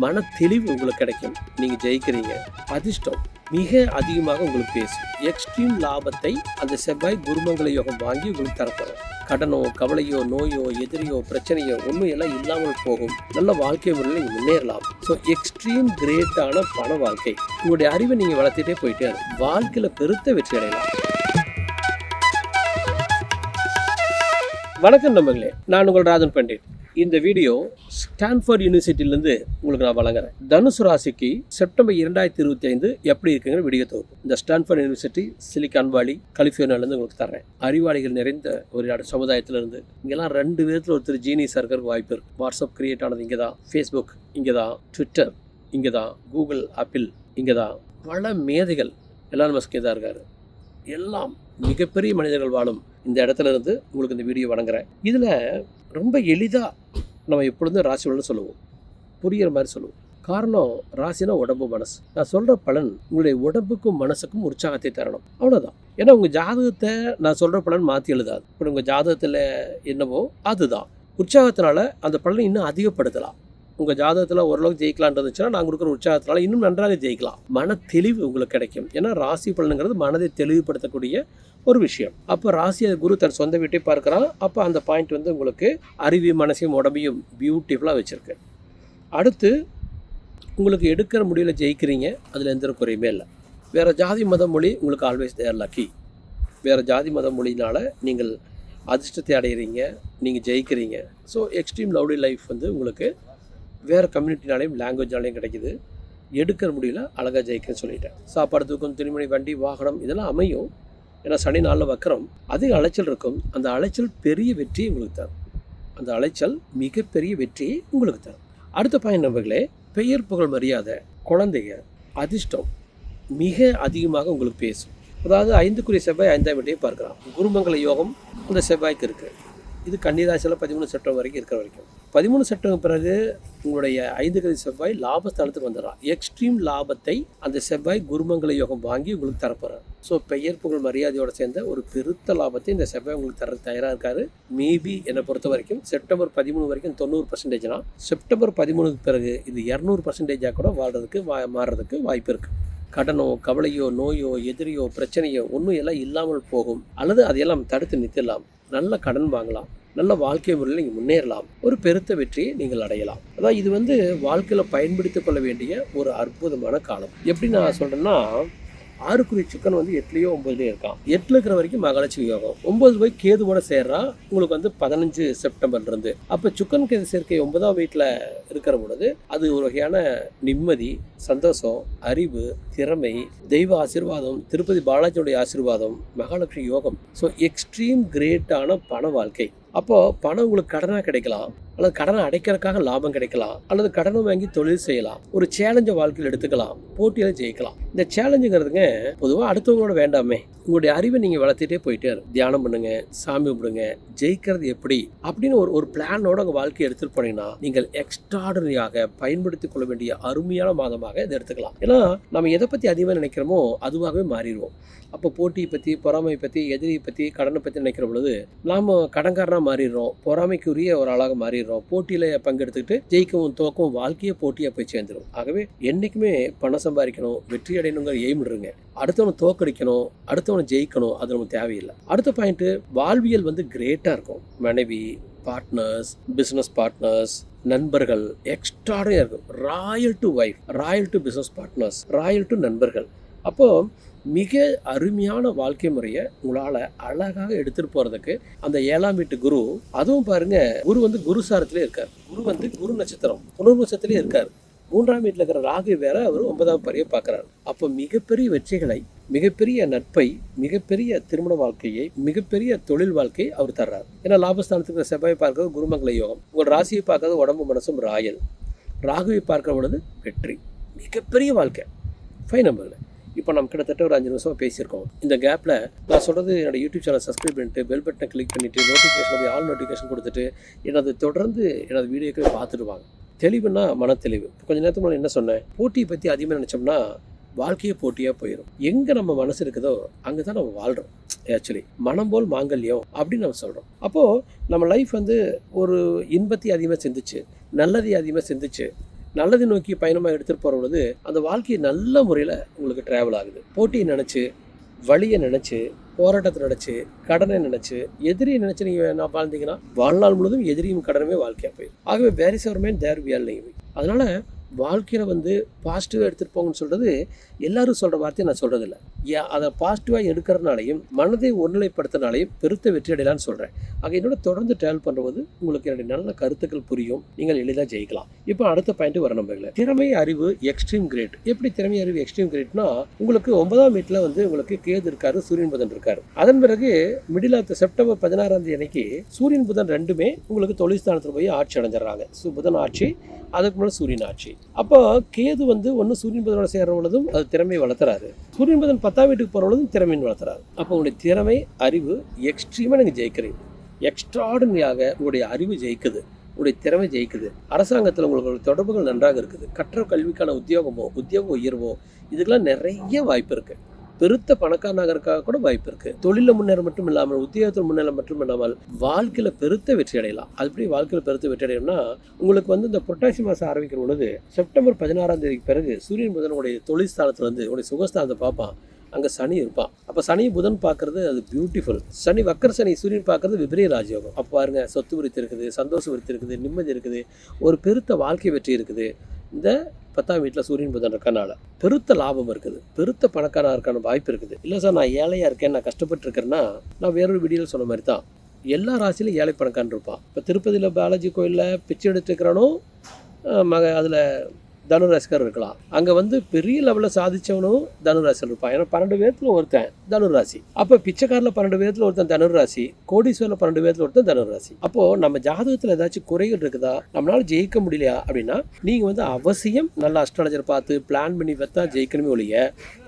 மன தெளிவு உங்களுக்கு கிடைக்கும். நீங்க ஜெயிக்கிறீங்க. அதிர்ஷ்டம் மிக அதிகமாக உங்களுக்கு பேசும். எக்ஸ்ட்ரீம் லாபத்தை அந்த செவ்வாய் குருமங்கள யோகம் வாங்கி உங்களுக்கு தரப்படும் கடனோ கவலையோ நோயோ எதிரியோ பிரச்சனையோ ஒன்றும் எல்லாம் இல்லாமல் போகும். நல்ல வாழ்க்கை முறையில் நீங்கள் முன்னேறலாம். ஸோ எக்ஸ்ட்ரீம் கிரேட்டான பண வாழ்க்கை. உங்களுடைய அறிவை நீங்கள் வளர்த்துட்டே போயிட்டே வாழ்க்கையில் பெருத்த வெற்றி அடையலாம். வணக்கம் நம்பங்களே நான் உங்கள் ராஜன் பண்டிட். இந்த வீடியோ ஸ்டான்ஃபோர்ட் யூனிவர்சிட்டியிலேருந்து உங்களுக்கு நான் வழங்குறேன். தனுசு ராசிக்கு செப்டம்பர் இரண்டாயிரத்தி இருபத்தி ஐந்து எப்படி இருக்குங்கிற விடிய தொகுப்பு. இந்த ஸ்டான்ஃபோர்ட் யூனிவர்சிட்டி சிலிகான் வாலி கலிஃபோர்னியாலேருந்து உங்களுக்கு தர்றேன். அறிவாளிகள் நிறைந்த ஒரு நாடு சமுதாயத்திலிருந்து. இங்கெல்லாம் ரெண்டு விதத்தில் ஒருத்தர் ஜீனியஸாக இருக்கிறதுக்கு வாய்ப்பு இருக்குது வாட்ஸ்அப் கிரியேட் ஆனது இங்கே தான் ஃபேஸ்புக் இங்கே தான் ட்விட்டர் இங்கே தான் கூகுள் ஆப்பிள் இங்கே தான் பல மேதைகள் எல்லாம் மஸ்கே தான் இருக்கார். எல்லாம் மிகப்பெரிய மனிதர்கள் வாழும் இந்த இடத்துல இருந்து உங்களுக்கு இந்த வீடியோ வழங்குறேன். இதில் ரொம்ப எளிதாக நம்ம எப்பொழுதும் ராசி சொல்லுவோம். புரிகிற மாதிரி சொல்லுவோம். காரணம் ராசினா உடம்பு மனசு. நான் சொல்கிற பலன் உங்களுடைய உடம்புக்கும் மனசுக்கும் உற்சாகத்தை தரணும். அவ்வளோதான் ஏன்னா உங்கள் ஜாதகத்தை நான் சொல்கிற பலன் மாற்றி எழுதாது. இப்போ உங்கள் ஜாதகத்தில் என்னவோ அதுதான். உற்சாகத்தினால அந்த பலனை இன்னும் அதிகப்படுத்தலாம். உங்கள் ஜாதகத்தில் ஓரளவுக்கு ஜெயிக்கலான் இருந்துச்சுன்னா நான் கொடுக்குற உற்சாகத்தினால இன்னும் நன்றாக ஜெயிக்கலாம். மன தெளிவு உங்களுக்கு கிடைக்கும். ஏன்னா ராசி பலனுங்கிறது மனதை தெளிவுபடுத்தக்கூடிய ஒரு விஷயம். அப்போ ராசி குரு தன் சொந்த வீட்டை பார்க்குறான் அப்போ அந்த பாயிண்ட் வந்து உங்களுக்கு அறிவி மனசையும் உடம்பையும் பியூட்டிஃபுல்லாக வச்சுருக்கு. அடுத்து உங்களுக்கு எடுக்கிற முடிவில் ஜெயிக்கிறீங்க. அதில் எந்த ஒரு குறையுமே இல்லை. வேறு ஜாதி மத மொழி உங்களுக்கு ஆல்வேஸ் தேர் லக்கி வேறு ஜாதி மத மொழியினால் நீங்கள் அதிர்ஷ்டத்தை அடைகிறீங்க நீங்கள் ஜெயிக்கிறீங்க. ஸோ எக்ஸ்ட்ரீம் லவ்லி லைஃப் வந்து உங்களுக்கு வேறு கம்யூனிட்டினாலையும் லாங்குவேஜ்னாலையும் கிடைக்குது. எடுக்கிற முடியல அழகாக ஜெயிக்கிறேன்னு சொல்லிட்டேன். சாப்பாடு தூக்கம் துணிமணி வண்டி வாகனம் இதெல்லாம் அமையும். ஏன்னா சனி நாளில் வக்கரம். அதிக அலைச்சல் இருக்கும். அந்த அலைச்சல் பெரிய வெற்றியை உங்களுக்கு தரும். அந்த அலைச்சல் மிகப்பெரிய வெற்றியை உங்களுக்கு தரும். அடுத்த பயன் நண்பர்களே பெயர் புகழ் மரியாதை குழந்தைங்க அதிர்ஷ்டம் மிக அதிகமாக உங்களுக்கு பேசும். அதாவது ஐந்துக்குரிய செவ்வாய் ஐந்தாம் வீட்டையே பார்க்கலாம். குருமங்கல யோகம் அந்த செவ்வாய்க்கு இருக்குது இது கன்னிராசியில் பதிமூணு செப்டம்பர் வரைக்கும் இருக்கிற வரைக்கும். பதிமூணு செப்டம்பர் பிறகு உங்களுடைய ஐந்து கதி செவ்வாய் லாபஸ்தலத்துக்கு வந்துடுறான். எக்ஸ்ட்ரீம் லாபத்தை அந்த செவ்வாய் குருமங்கள யோகம் வாங்கி உங்களுக்கு தரப்போகிறார் ஸோ பெயர் புகழ் மரியாதையோடு சேர்ந்த ஒரு பெருத்த லாபத்தை இந்த செவ்வாய் உங்களுக்கு தர தயாராக இருக்காரு. மேபி என்னை பொறுத்த வரைக்கும் செப்டம்பர் பதிமூணு வரைக்கும் தொண்ணூறு பர்சன்டேஜ்னா செப்டம்பர் பதிமூணுக்கு பிறகு இது இரநூறு பர்சன்டேஜாக கூட வாழ்றதுக்கு வா மாறுறதுக்கு வாய்ப்பு இருக்குது கடனோ கவலையோ நோயோ எதிரியோ பிரச்சனையோ ஒன்றும் எல்லாம் இல்லாமல் போகும். அல்லது அதையெல்லாம் தடுத்து நிறுத்தலாம். நல்ல கடன் வாங்கலாம். நல்ல வாழ்க்கை முறையில் நீங்கள் முன்னேறலாம். ஒரு பெருத்த வெற்றியை நீங்கள் அடையலாம். அதான் இது வந்து வாழ்க்கையில் பயன்படுத்திக் கொள்ள வேண்டிய ஒரு அற்புதமான காலம். எப்படி நான் சொல்கிறேன்னா ஆறுக்குறி சிக்கன் வந்து எட்டுலேயோ ஒம்பதுலேயோ இருக்கான். எட்டில் இருக்கிற வரைக்கும் மகாலட்சுமி யோகம். ஒம்பது போய் கேதுவோட சேர்றா உங்களுக்கு வந்து பதினஞ்சு செப்டம்பர்லேருந்து. அப்போ சுக்கன் கேது சேர்க்கை ஒன்பதாம் வீட்டில் இருக்கிற பொழுது அது ஒரு வகையான நிம்மதி சந்தோஷம் அறிவு திறமை தெய்வ ஆசீர்வாதம் திருப்பதி பாலாஜியோடைய ஆசீர்வாதம் மகாலட்சுமி யோகம். ஸோ எக்ஸ்ட்ரீம் கிரேட்டான பண வாழ்க்கை. அப்போ பணம் உங்களுக்கு கடனாக கிடைக்கலாம். அல்லது கடனை அடைக்கிறதுக்காக லாபம் கிடைக்கலாம். அல்லது கடனை வாங்கி தொழில் செய்யலாம். ஒரு சேலஞ்சை வாழ்க்கையில் எடுத்துக்கலாம். போட்டியில் ஜெயிக்கலாம். இந்த சேலஞ்சுங்கிறதுங்க பொதுவாக அடுத்தவங்களோட வேண்டாமே. உங்களுடைய அறிவை நீங்கள் வளர்த்துட்டே போயிட்டே இருக்கும் தியானம் பண்ணுங்க சாமி கும்பிடுங்க ஜெயிக்கிறது எப்படி? அப்படின்னு ஒரு ஒரு பிளானோட உங்கள் வாழ்க்கையை எடுத்துகிட்டு போனீங்கன்னா நீங்கள் எக்ஸ்ட்ராடனரியாக பயன்படுத்திக் கொள்ள வேண்டிய அருமையான மாதமாக இதை எடுத்துக்கலாம். ஏன்னா நம்ம எதை பற்றி அதிகமாக நினைக்கிறோமோ அதுவாகவே மாறிடுவோம். அப்போ போட்டியை பற்றி பொறாமையை பற்றி எதிரியை பற்றி கடனை பற்றி நினைக்கிற பொழுது நாம் கடன்காரனாக மாறிடுறோம். பொறாமைக்குரிய ஒரு ஆளாக மாறிடுறோம். போட்டியில் பங்கெடுத்துக்கிட்டு ஜெயிக்கவும் தோக்கவும் வாழ்க்கையே போட்டியாக போய் சேர்ந்துடும் ஆகவே என்றைக்குமே பணம் சம்பாதிக்கணும் வெற்றி அடையணுங்கிற எய்ம் இருங்க. அடுத்தவனை தோக்கடிக்கணும் அடுத்தவனை ஜெயிக்கணும் அது நமக்கு தேவையில்லை. அடுத்த பாயிண்ட்டு வாழ்வியல் வந்து கிரேட்டாக இருக்கும். மனைவி பார்ட்னர்ஸ் பிஸ்னஸ் பார்ட்னர்ஸ் நண்பர்கள் எக்ஸ்ட்ராடனியாக இருக்கும். Royal to wife royal to business partners royal to நண்பர்கள். அப்போது மிக அருமையான வாழ்க்கை முறையை உங்களால் அழகாக எடுத்துகிட்டு போகிறதுக்கு அந்த ஏழாம் வீட்டு குரு அதுவும் பாருங்க குரு வந்து குரு சாரத்திலே இருக்கார். குரு வந்து குரு நட்சத்திரம் புனர்வசத்திலே இருக்கார். மூன்றாம் வீட்டில் இருக்கிற ராகு வேற அவர் ஒன்பதாம் பறையை பார்க்குறாரு. அப்போ மிகப்பெரிய வெற்றிகளை மிகப்பெரிய நட்பை மிகப்பெரிய திருமண வாழ்க்கையை மிகப்பெரிய தொழில் வாழ்க்கையை அவர் தர்றார். ஏன்னா லாபஸ்தானத்துக்கு செவ்வாய் பார்க்கறது குருமங்கல யோகம். உங்கள் ராசியை பார்க்கறது உடம்பு மனசும் ராயல். ராகுவை பார்க்கிற பொழுது வெற்றி. மிகப்பெரிய வாழ்க்கை. ஃபைன் நம்பர்ல இப்போ நம்ம கிட்டத்தட்ட ஒரு அஞ்சு நிமிஷமாக பேசியிருக்கோம். இந்த கேப்பில் நான் சொல்கிறது என்னோட யூடியூப் சேனல் சப்ஸ்கிரைப் பண்ணிட்டு பெல் பட்டனை கிளிக் பண்ணிவிட்டு நோட்டிஃபிகேஷன் போய் ஆல் நோட்டிஃபிகேஷன் கொடுத்துட்டு எனது தொடர்ந்து எனது வீடியோக்களை பார்த்துட்டு வாங்க. தெளிவுனா மன தெளிவு கொஞ்ச நேரத்துக்கு முன்னாடி என்ன சொன்னேன்? போட்டியை பற்றி அதிகமாக நினச்சோம்னா வாழ்க்கையே போட்டியாக போயிடும் எங்கே நம்ம மனசு இருக்குதோ அங்கே தான் நம்ம வாழ்கிறோம் ஆக்சுவலி மனம் போல் மாங்கல்யம் அப்படின்னு நம்ம சொல்கிறோம் அப்போது நம்ம லைஃப் வந்து ஒரு இன்பத்தை அதிகமாக சிந்திச்சு நல்லதை அதிகமாக சிந்திச்சு நல்லதை நோக்கி பயணமாக எடுத்துகிட்டு போகிற பொழுது அந்த வாழ்க்கையை நல்ல முறையில் உங்களுக்கு ட்ராவல் ஆகுது. போட்டியை நினச்சி வழியை நினச்சி போராட்டத்தை நினச்சி கடனை நினச்சி எதிரியை நினச்சி நீங்கள் நான் வாழ்ந்தீங்கன்னா வாழ்நாள் முழுதும் எதிரியும் கடனுமே வாழ்க்கையாக போயிடும் ஆகவே வேர் அவர் மேன் தேர் வியல் நீங்கள் அதனால் வாழ்க்கையில் வந்து பாசிட்டிவாக எடுத்துகிட்டு போங்கன்னு சொல்கிறது எல்லாரும் சொல்கிற வார்த்தையை நான் சொல்கிறதில்ல ஏன் அதை பாசிட்டிவாக எடுக்கிறனாலையும் மனதை ஒருநிலைப்படுத்தினாலையும் பெருத்த வெற்றி அடையலான்னு சொல்கிறேன் ஆக என்னோட தொடர்ந்து ட்ராவல் பண்ணும்போது உங்களுக்கு என்னுடைய நல்ல கருத்துக்கள் புரியும். நீங்கள் எளிதாக ஜெயிக்கலாம். இப்போ அடுத்த பாயிண்ட் வர நம்பர்கள திறமை அறிவு எக்ஸ்ட்ரீம் கிரேட் எப்படி திறமை அறிவு எக்ஸ்ட்ரீம் கிரேட்னா உங்களுக்கு ஒன்பதாம் வீட்டில் வந்து உங்களுக்கு கேது இருக்காரு சூரியன் புதன் இருக்காரு. அதன் பிறகு மிடில் ஆஃப் செப்டம்பர் பதினாறாம் தேதி அன்னைக்கு சூரியன் புதன் ரெண்டுமே உங்களுக்கு தொழில் ஸ்தானத்தில் போய் ஆட்சி அடைஞ்சிடறாங்க. சு புதன் ஆட்சி அதுக்கு முன்னாடி சூரியன் ஆட்சி. அப்போ கேது வந்து ஒன்று சூரியன் புதனோட சேர்ற பொழுதும் அது திறமை வளர்த்துறாரு. சூரியன் புதன் பத்தாம் வீட்டுக்கு போகிற பொழுதும் திறமைன்னு வளர்த்துறாரு. அப்போ உங்களுடைய திறமை அறிவு எக்ஸ்ட்ரீமாக நீங்கள் ஜெயிக்கிறீங்க எக்ஸ்ட்ராடனரியாக உங்களுடைய அறிவு ஜெயிக்குது. உங்களுடைய திறமை ஜெயிக்குது. அரசாங்கத்தில் உங்களுக்கு தொடர்புகள் நன்றாக இருக்குது. கற்ற கல்விக்கான உத்தியோகமோ உத்தியோக உயர்வோ இதுக்கெல்லாம் நிறைய வாய்ப்பு இருக்குது பெருத்த பணக்காரனாக இருக்க கூட வாய்ப்பு இருக்கு. தொழில முன்னேற மட்டும் இல்லாமல் உத்தியோகத்தில் முன்னேற மட்டும் இல்லாமல் வாழ்க்கையில பெருத்த வெற்றி அடையலாம். அதுபடி வாழ்க்கையில பெருத்த வெற்றி அடையணும்னா உங்களுக்கு வந்து இந்த புரட்டாசி மாதம் ஆரம்பிக்கிற பொழுது செப்டம்பர் பதினாறாம் தேதிக்கு பிறகு சூரியன் புதனுடைய தொழில் ஸ்தானத்துல இருந்து உடைய சுகஸ்தானத்தை பார்ப்பான். அங்கே சனி இருப்பான். அப்போ சனி புதன் பார்க்கறது அது பியூட்டிஃபுல் சனி வக்கர சனி சூரியன் பார்க்குறது விபரீத ராஜயோகம். அப்போ பாருங்க சொத்து விருத்தி இருக்குது சந்தோஷம் விருத்தி இருக்குது நிம்மதி இருக்குது ஒரு பெருத்த வாழ்க்கை வெற்றி இருக்குது. இந்த பத்தாம் வீட்டில் சூரியன் புதன் இருக்கனால பெருத்த லாபம் இருக்குது. பெருத்த பணக்காரனாக இருக்கான வாய்ப்பு இருக்குது. இல்லை சார் நான் ஏழையாக இருக்கேன் நான் கஷ்டப்பட்டு இருக்கேன்னா நான் வேறொரு வீடியோவில் சொன்ன மாதிரி தான். எல்லா ராசியிலும் ஏழை பணக்காரன் இருப்பான். இப்போ திருப்பதியில் பாலாஜி கோயிலில் பிச்சை எடுத்துருக்கிறானோ மக அதில் தனுராசிக்கார் இருக்கலாம். அங்கே வந்து பெரிய லெவலில் சாதிச்சவனும் தனுராசியில் இருப்பான். ஏன்னா பன்னெண்டு பேர்த்தில் ஒருத்தன் தனுராசி அப்போ பிச்சைக்காரில் பன்னெண்டு பேர்த்தில் ஒருத்தன் தனுராசி கோடீஸ்வரில் பன்னெண்டு பேர்த்தில் ஒருத்தன் தனுராசி அப்போது நம்ம ஜாதகத்தில் ஏதாச்சும் குறைகள் இருக்குதா? நம்மளால் ஜெயிக்க முடியலையா? அப்படின்னா நீங்கள் வந்து அவசியம் நல்ல அஸ்ட்ராலஜர் பார்த்து பிளான் பண்ணி வைத்தா ஜெயிக்கணுமே ஒழிய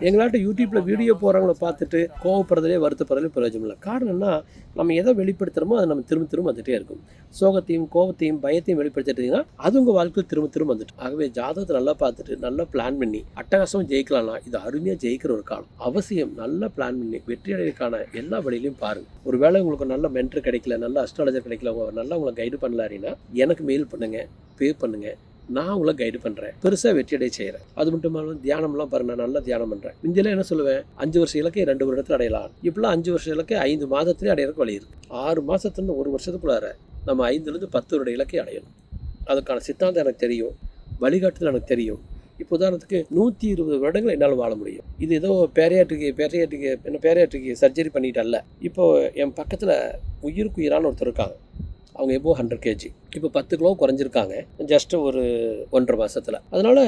எங்களாட்ட யூடியூப்பில் வீடியோ போகிறவங்கள பார்த்துட்டு கோவப்படுறதுலே வருத்தப்படுறதுலே பிரயோஜனம் இல்லை. காரணம்னா நம்ம எதை வெளிப்படுத்துகிறோமோ அதை நம்ம திரும்ப திரும்ப வந்துட்டே இருக்கும். சோகத்தையும் கோபத்தையும் பயத்தையும் வெளிப்படுத்திட்டீங்கன்னா அது உங்கள் வாழ்க்கையில் திரும்ப திரும்ப வந்துட்டு ஆகவே ஜாதகத்தை நல்லா பார்த்துட்டு நல்லா பிளான் பண்ணி அட்டகாசமாக ஜெயிக்கலாம்னா இது அருமையாக ஜெயிக்கிற ஒரு காலம். அவசியம் நல்லா பிளான் பண்ணி வெற்றி அடைவதற்கான எல்லா வழியிலையும் பாருங்க. ஒருவேளை உங்களுக்கு நல்ல மென்டர் கிடைக்கல நல்ல அஸ்ட்ராலஜர் கிடைக்கல உங்க நல்லா உங்களை கைடு பண்ணல அப்படின்னா எனக்கு மெயில் பண்ணுங்க பே பண்ணுங்க. நான் உங்களை கைடு பண்ணுறேன் பெருசாக வெற்றி அடைய செய்கிறேன் அது மட்டும் இல்லாமல் தியானம்லாம் பாருங்க நான் நல்லா தியானம் பண்ணுறேன் இந்தியில் என்ன சொல்லுவேன்? அஞ்சு வருஷ இலக்கை ரெண்டு வருடத்தில் அடையலாம். இப்பெல்லாம் அஞ்சு வருஷ இலக்கை ஐந்து மாதத்துலேயே அடையிறதுக்கு வழி இருக்கு. ஆறு மாதத்துலேருந்து ஒரு வருஷத்துக்குள்ளார நம்ம ஐந்துலேருந்து பத்து வருட இலக்கை அடையணும். அதுக்கான சித்தாந்தம் எனக்கு தெரியும். வழிகாட்டுதல் எனக்கு தெரியும். இப்போ உதாரணத்துக்கு நூற்றி இருபது வருடங்கள் என்னால் வாழ முடியும். இது ஏதோ பேரையாட்டுக்கு பேரையாட்டுக்கு என்ன பேரையாட்டுக்கு சர்ஜரி பண்ணிட்டல்ல இப்போ என் பக்கத்தில் உயிருக்கு உயிரான ஒருத்தர் இருக்காங்க. அவங்க எப்போ ஹண்ட்ரட் கேஜி. இப்போ பத்து கிலோ குறைஞ்சிருக்காங்க. ஜஸ்ட் ஒரு ஒன்றரை மாதத்தில் அதனால்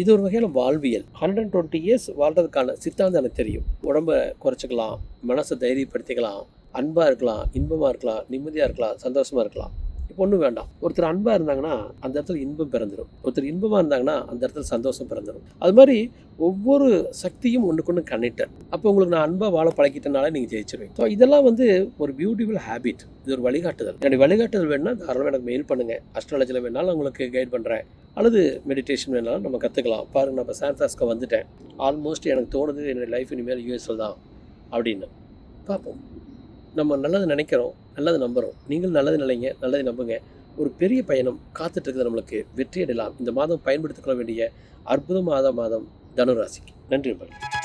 இது ஒரு வகையான வாழ்வியல். ஹண்ட்ரட் டுவெண்ட்டி இயர்ஸ் வாழ்றதுக்கான சித்தாந்தம் எனக்கு தெரியும். உடம்ப குறைச்சிக்கலாம் மனசை தைரியப்படுத்திக்கலாம் அன்பாக இருக்கலாம் இன்பமாக இருக்கலாம் நிம்மதியாக இருக்கலாம் சந்தோஷமாக இருக்கலாம். ஒன்றும் வேண்டாம். ஒருத்தர் அன்பாக இருந்தாங்கன்னா அந்த இடத்துல இன்பம் பிறந்துடும் ஒருத்தர் இன்பமாக இருந்தாங்கன்னா அந்த இடத்துல சந்தோஷம் பிறந்துடும் அது மாதிரி ஒவ்வொரு சக்தியும் ஒன்றுக்கு ஒன்று கனெக்டட் அப்போ உங்களுக்கு நான் அன்பாக வாழ பழக்கிட்டனால நீங்கள் ஜெயிச்சிருவீங்க. ஸோ இதெல்லாம் வந்து ஒரு பியூட்டிஃபுல் ஹேபிட் இது ஒரு வழிகாட்டுதல். என்னுடைய வழிகாட்டுதல் வேணும்னா தாராளமாக எனக்கு மெயில் பண்ணுங்கள் அஸ்ட்ராலஜியில் வேணாலும் உங்களுக்கு கைட் பண்ணுறேன் அல்லது மெடிடேஷன் வேணாலும் நம்ம கற்றுக்கலாம் பாருங்க நான் இப்போ சான்ஃப்ரான்ஸ்கோ வந்துட்டேன். ஆல்மோஸ்ட் எனக்கு தோணுது என்னுடைய லைஃப் இனிமேல் யூஎஸ்எல் தான் அப்படின்னு. பார்ப்போம். நம்ம நல்லது நினைக்கிறோம். நல்லது நம்புகிறோம் நீங்கள் நல்லது நினைங்க நல்லதை நம்புங்க. ஒரு பெரிய பயணம் காத்துட்டு இருக்குது நம்மளுக்கு. வெற்றி அடையலாம் இந்த மாதம் பயன்படுத்திக்கொள்ள வேண்டிய அற்புதமான மாதம் தனுராசிக்கு நன்றி நண்பர்கள்.